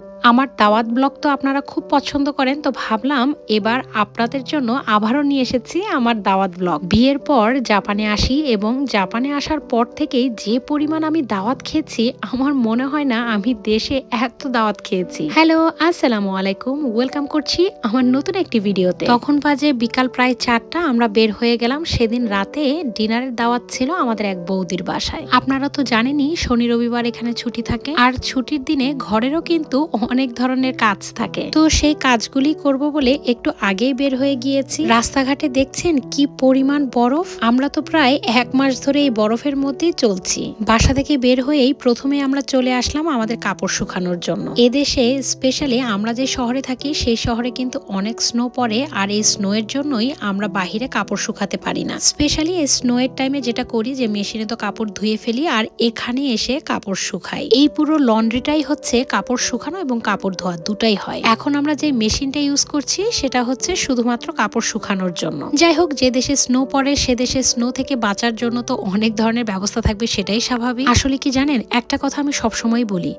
thank you আমার দাওয়াত blog তো আপনারা খুব পছন্দ করেন, তো ভাবলাম এবার আপনাদের জন্য আবারও নিয়ে এসেছি আমার দাওয়াত ব্লগ। বিয়ের পর জাপানে আসি এবং জাপানে আসার পর থেকেই যে পরিমাণ আমি দাওয়াত খেয়েছি, আমার মনে হয় না আমি দেশে এত দাওয়াত খেয়েছি। হ্যালো, আসসালামু আলাইকুম, ওয়েলকাম করছি আমার নতুন একটি ভিডিওতে। তখন বাজে বিকাল প্রায় চারটা, আমরা বের হয়ে গেলাম। সেদিন রাতে ডিনারের দাওয়াত ছিল আমাদের এক বৌদির বাসায়। আপনারা তো জানেনই, শনি রবিবার এখানে ছুটি থাকে। আর ছুটির দিনে ঘরেরও কিন্তু অনেক ধরনের কাজ থাকে। তো সেই কাজগুলি করব বলে একটু আগেই বের হয়ে গিয়েছি। রাস্তাঘাটে দেখছেন কি পরিমাণ বরফ? আমরা তো প্রায় এক মাস ধরে এই বরফের মধ্যেই চলছি। বাসা থেকে বের হয়েই প্রথমে আমরা চলে আসলাম আমাদের কাপড় শুকানোর জন্য। এদেশে স্পেশালি আমরা যে শহরে থাকি, সেই শহরে কিন্তু অনেক স্নো পড়ে আর এই স্নো এর জন্যই আমরা বাহিরে কাপড় শুকাতে পারি না। স্পেশালি এই স্নো এর টাইমে যেটা করি যে মেশিনে তো কাপড় ধুয়ে ফেলি আর এখানে এসে কাপড় শুকাই। এই পুরো লন্ড্রিটাই হচ্ছে কাপড় শুকানো এবং কাপড় ধোয়া দুটাই হয়। এখন আমরা যে মেশিনটা ইউজ করছি, সেটা হচ্ছে শুধুমাত্র কাপড় শুকানোর জন্য। যাই হোক, যে দেশে স্নো পড়ে, সে দেশে স্নো থেকে বাঁচার জন্য তো অনেক ধরনের ব্যবস্থা থাকবে, সেটাই স্বাভাবিক। আসলে কি জানেন, একটা কথা আমি সবসময় বলি,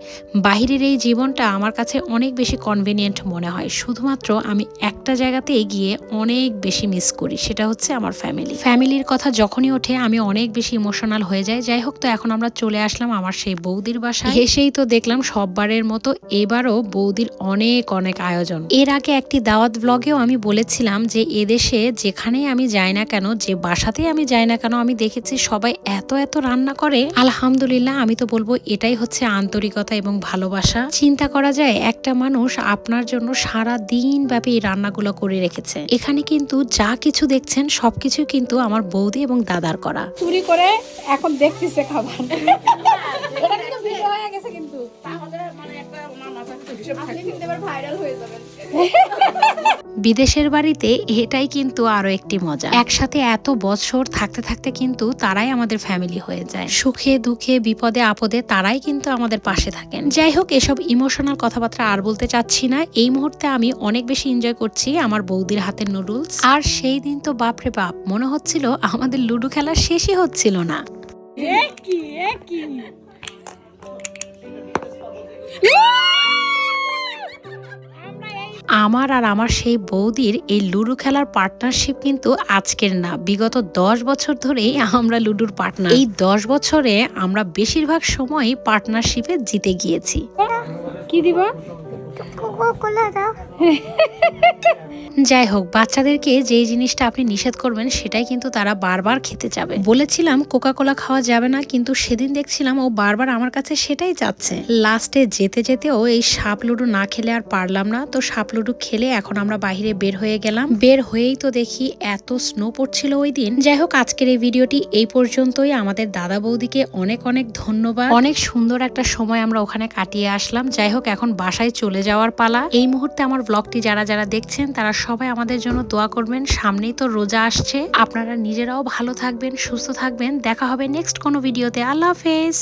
বাহিরের এই জীবনটা আমার কাছে অনেক বেশি কনভিনিয়েন্ট মনে হয়। শুধুমাত্র আমি একটা জায়গাতে গিয়ে অনেক বেশি মিস করি, সেটা হচ্ছে আমার ফ্যামিলি ফ্যামিলির কথা যখনই ওঠে, আমি অনেক বেশি ইমোশনাল হয়ে যাই। যাই হোক, তো এখন আমরা চলে আসলাম আমার সেই বৌদির বাসায়। এসেই তো দেখলাম সববারের মতো এবারও বৌদির অনেক অনেক আয়োজন। এর আগে একটি দাওয়াত ব্লগেও আমি বলেছিলাম যে এদেশে যেখানেই আমি যাই না কেন যে বাসাতেই আমি যাই না কেন আমি দেখেছি সবাই এত এত রান্না করে। আলহামদুলিল্লাহ আমি তো বলব এটাই হচ্ছে আন্তরিকতা এবং ভালোবাসা। চিন্তা করা যায় একটা মানুষ আপনার জন্য সারা দিন ব্যাপী এই রান্নাগুলো করে রেখেছে। এখানে কিন্তু যা কিছু দেখছেন সবকিছু কিন্তু আমার বৌদি এবং দাদার করা। চুরি করে এখন দেখতেছে খাবার। কিন্তু আপনি কিন্তু এবার ভাইরাল হয়ে যাবেন। বিদেশের বাড়িতে এটাই কিন্তু আরও একটি মজা। একসাথে এত বছর থাকতে থাকতে কিন্তু তারাই আমাদের ফ্যামিলি হয়ে যায়। সুখে দুঃখে বিপদে আপদে তারাই কিন্তু আমাদের পাশে থাকেন। যাই হোক এসব ইমোশনাল কথাবার্তা আর বলতে চাচ্ছি না। এই মুহূর্তে আমি অনেক বেশি এনজয় করছি আমার বৌদির হাতের নুডলস আর সেই দিন তো বাপরে বাপ মনে হচ্ছিল আমাদের লুডো খেলা শেষই হচ্ছিল না। কি কি? আমার আর আমার সেই বৌদির এই লুডো খেলার পার্টনারশিপ কিন্তু আজকের না। বিগত দশ বছর ধরেই আমরা লুডুর পার্টনার এই দশ বছরে আমরা বেশিরভাগ সময় পার্টনারশিপে জিতে গিয়েছি। কি দিবা? কোকোকোলা দাও। যাই হোক, বাচ্চাদেরকে যে জিনিসটা আপনি নিষেধ করবেন সেটাই কিন্তু তারা বারবার খেতে যাবে। বলেছিলাম কোকা কোলা খাওয়া যাবে না, কিন্তু সেদিন দেখছিলাম ও বারবার আমার কাছে সেটাই চাচ্ছে। লাস্টে যেতে যেতেও এই সাপ লুডু না খেলে আর পারলাম না। তো সাপ লুডু খেলে এখন আমরা বাইরে বের হয়ে গেলাম। বের হয়েই তো দেখি এত স্নো পড়ছিল ওই দিন। যাই হোক, আজকের এই ভিডিওটি এই পর্যন্তই। আমাদের দাদা বৌদিকে অনেক অনেক ধন্যবাদ। অনেক সুন্দর একটা সময় আমরা ওখানে কাটিয়ে আসলাম। যাই হোক, এখন বাসায় চলে যাওয়ার পালা। এই মুহূর্তে আমার ব্লগটি যারা যারা দেখছেন, তারা সবাই আমাদের জন্য দোয়া করবেন। সামনেই তো রোজা আসছে। আপনারা নিজেরাও ভালো থাকবেন, সুস্থ থাকবেন। দেখা হবে নেক্সট কোনো ভিডিওতে আল্লাহ হাফেজ।